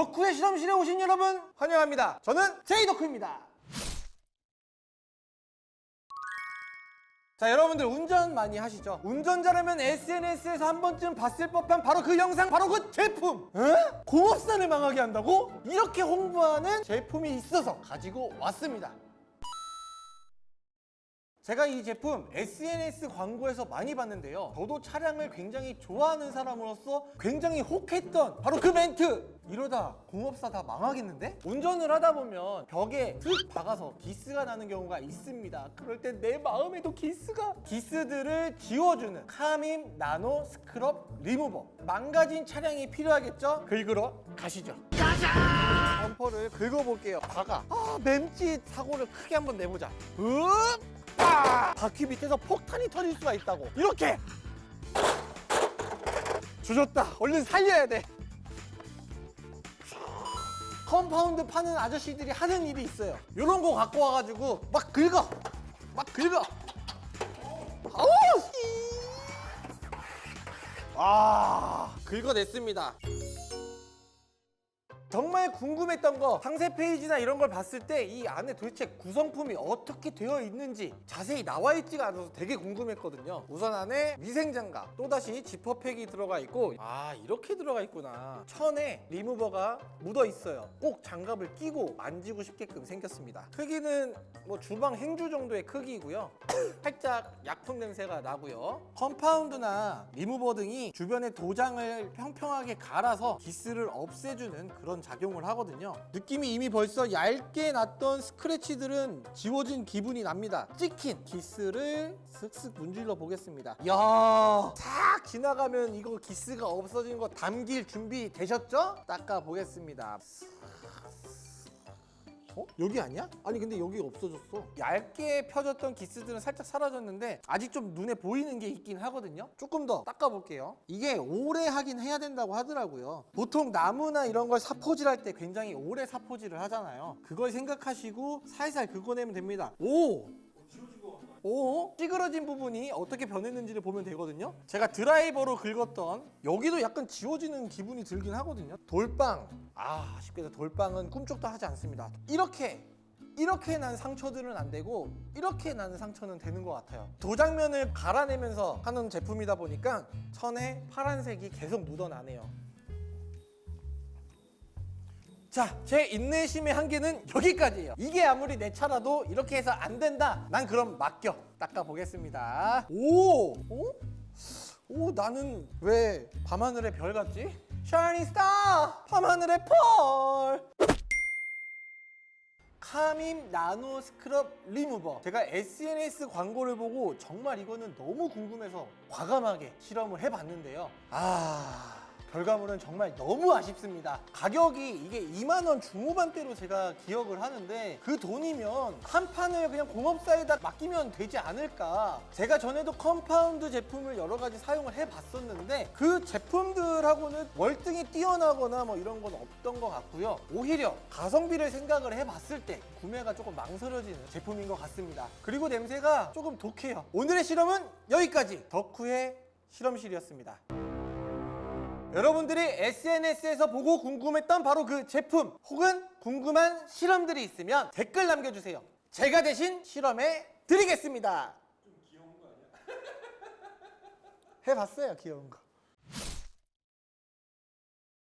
덕후의 실험실에 오신 여러분 환영합니다. 저는 제이 덕후입니다. 자 여러분들 운전 많이 하시죠? 운전자라면 SNS에서 한 번쯤 봤을 법한 바로 그 영상 바로 그 제품! 에? 공업사를 망하게 한다고? 이렇게 홍보하는 제품이 있어서 가지고 왔습니다. 제가 이 제품 SNS 광고에서 많이 봤는데요. 저도 차량을 굉장히 좋아하는 사람으로서 굉장히 혹했던 바로 그 멘트! 이러다 공업사 다 망하겠는데? 운전을 하다 보면 벽에 슥 박아서 기스가 나는 경우가 있습니다. 그럴 때 내 마음에도 기스가 기스들을 지워주는 카밈 나노 스크럽 리무버 망가진 차량이 필요하겠죠? 긁으러 가시죠. 범퍼를 긁어볼게요. 박아. 아, 맴짓 사고를 크게 한번 내보자. 으! 아! 바퀴 밑에서 폭탄이 터질 수가 있다고. 이렇게! 조졌다. 얼른 살려야 돼. 컴파운드 파는 아저씨들이 하는 일이 있어요. 이런 거 갖고 와가지고 막 긁어. 막 긁어. 아우! 아, 긁어냈습니다. 정말 궁금했던 거 상세 페이지나 이런 걸 봤을 때 이 안에 도대체 구성품이 어떻게 되어 있는지 자세히 나와 있지가 않아서 되게 궁금했거든요. 우선 안에 위생장갑 또다시 지퍼팩이 들어가 있고 아 이렇게 들어가 있구나. 천에 리무버가 묻어 있어요. 꼭 장갑을 끼고 만지고 싶게끔 생겼습니다. 크기는 뭐 주방 행주 정도의 크기이고요. 살짝 약품 냄새가 나고요. 컴파운드나 리무버 등이 주변에 도장을 평평하게 갈아서 기스를 없애주는 그런 작용을 하거든요. 느낌이 이미 벌써 얇게 났던 스크래치들은 지워진 기분이 납니다. 찍힌 기스를 슥슥 문질러 보겠습니다. 이야 싹 지나가면 이거 기스가 없어진 거 담길 준비 되셨죠? 닦아 보겠습니다 어? 여기 아니야? 아니 근데 여기 없어졌어 얇게 펴졌던 기스들은 살짝 사라졌는데 아직 좀 눈에 보이는 게 있긴 하거든요 조금 더 닦아볼게요 이게 오래 하긴 해야 된다고 하더라고요 보통 나무나 이런 걸 사포질할 때 굉장히 오래 사포질을 하잖아요 그걸 생각하시고 살살 긁어내면 됩니다 오! 오 찌그러진 부분이 어떻게 변했는지를 보면 되거든요. 제가 드라이버로 긁었던 여기도 약간 지워지는 기분이 들긴 하거든요. 돌빵. 아 아쉽게도 돌빵은 꿈쩍도 하지 않습니다. 이렇게 이렇게 난 상처들은 안 되고 이렇게 나는 상처는 되는 것 같아요. 도장면을 갈아내면서 하는 제품이다 보니까 천에 파란색이 계속 묻어나네요 자, 제 인내심의 한계는 여기까지예요. 이게 아무리 내 차라도 이렇게 해서 안 된다. 난 그럼 맡겨. 닦아 보겠습니다. 오! 오? 오, 나는 왜 밤하늘의 별 같지? 샤이닝 스타! 밤하늘의 펄! 카밈 나노 스크럽 리무버 제가 SNS 광고를 보고 정말 이거는 너무 궁금해서 과감하게 실험을 해봤는데요 아... 결과물은 정말 너무 아쉽습니다. 가격이 이게 2만 원 중후반대로 제가 기억을 하는데 그 돈이면 한 판을 그냥 공업사에다 맡기면 되지 않을까. 제가 전에도 컴파운드 제품을 여러 가지 사용을 해봤었는데 그 제품들하고는 월등히 뛰어나거나 뭐 이런 건 없던 것 같고요. 오히려 가성비를 생각을 해봤을 때 구매가 조금 망설여지는 제품인 것 같습니다. 그리고 냄새가 조금 독해요. 오늘의 실험은 여기까지. 덕후의 실험실이었습니다 여러분들이 SNS에서 보고 궁금했던 바로 그 제품 혹은 궁금한 실험들이 있으면 댓글 남겨주세요. 제가 대신 실험해 드리겠습니다. 좀 귀여운 거 아니야? 해봤어요, 귀여운 거.